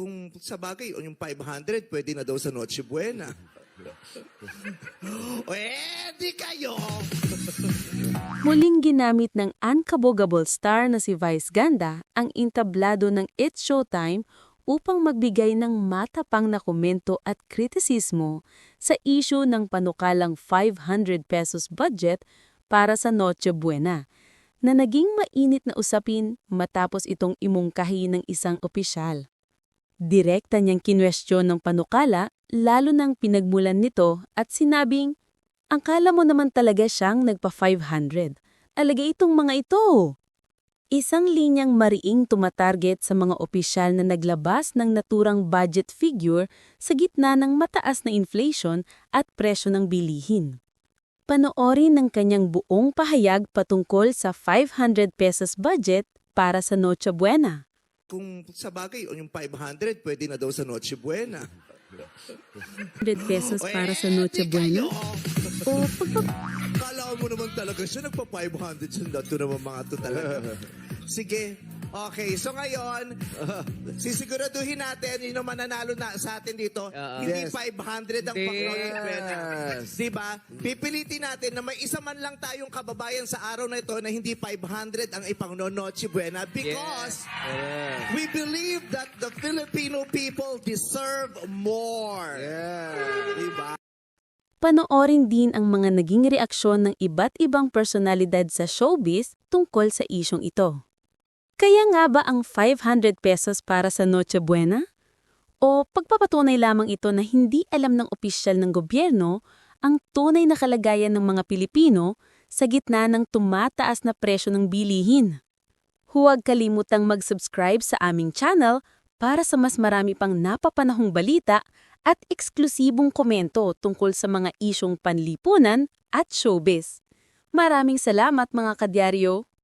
Kung sa bagay, yung 500, pwede na daw sa Noche Buena. Pwede kayo! Muling ginamit ng unkabogable star na si Vice Ganda ang entablado ng It's Showtime upang magbigay ng matapang na komento at kritisismo sa issue ng panukalang 500 pesos budget para sa Noche Buena na naging mainit na usapin matapos itong imungkahi ng isang opisyal. Direkta niyang kinwestiyon ng panukala lalo nang pinagmulan nito at sinabing, ang kala mo naman talaga siyang nagpa-500. Alagay itong mga ito. Isang linyang mariing tumatarget sa mga opisyal na naglabas ng naturang budget figure sa gitna ng mataas na inflation at presyo ng bilihin. Panoorin ng kanyang buong pahayag patungkol sa 500 pesos budget para sa Noche Buena. Kung sa bagay, yung 500, pwede na daw sa Noche Buena. 100 pesos para sa Noche Pwede Buena? O pagpa- Kala mo naman talaga siya, nagpa-500 siya. Dato naman mga to talaga. Sige. Okay, so ngayon, sisiguraduhin natin, yun ang mananalo na sa atin dito, hindi Yes. 500 ang Hindi. Panginoon Buena. Yes. Diba? Pipilitin natin na may isa man lang tayong kababayan sa araw na ito na hindi 500 ang ipang Noche Buena because Yeah. we believe that the Filipino people deserve more. Yeah. Diba? Panoorin din ang mga naging reaksyon ng iba't ibang personalidad sa showbiz tungkol sa isyong ito. Kaya nga ba ang 500 pesos para sa Noche Buena? O pagpapatunay lamang ito na hindi alam ng opisyal ng gobyerno ang tunay na kalagayan ng mga Pilipino sa gitna ng tumataas na presyo ng bilihin? Huwag kalimutang mag-subscribe sa aming channel para sa mas marami pang napapanahong balita at eksklusibong komento tungkol sa mga isyong panlipunan at showbiz. Maraming salamat mga kadyaryo!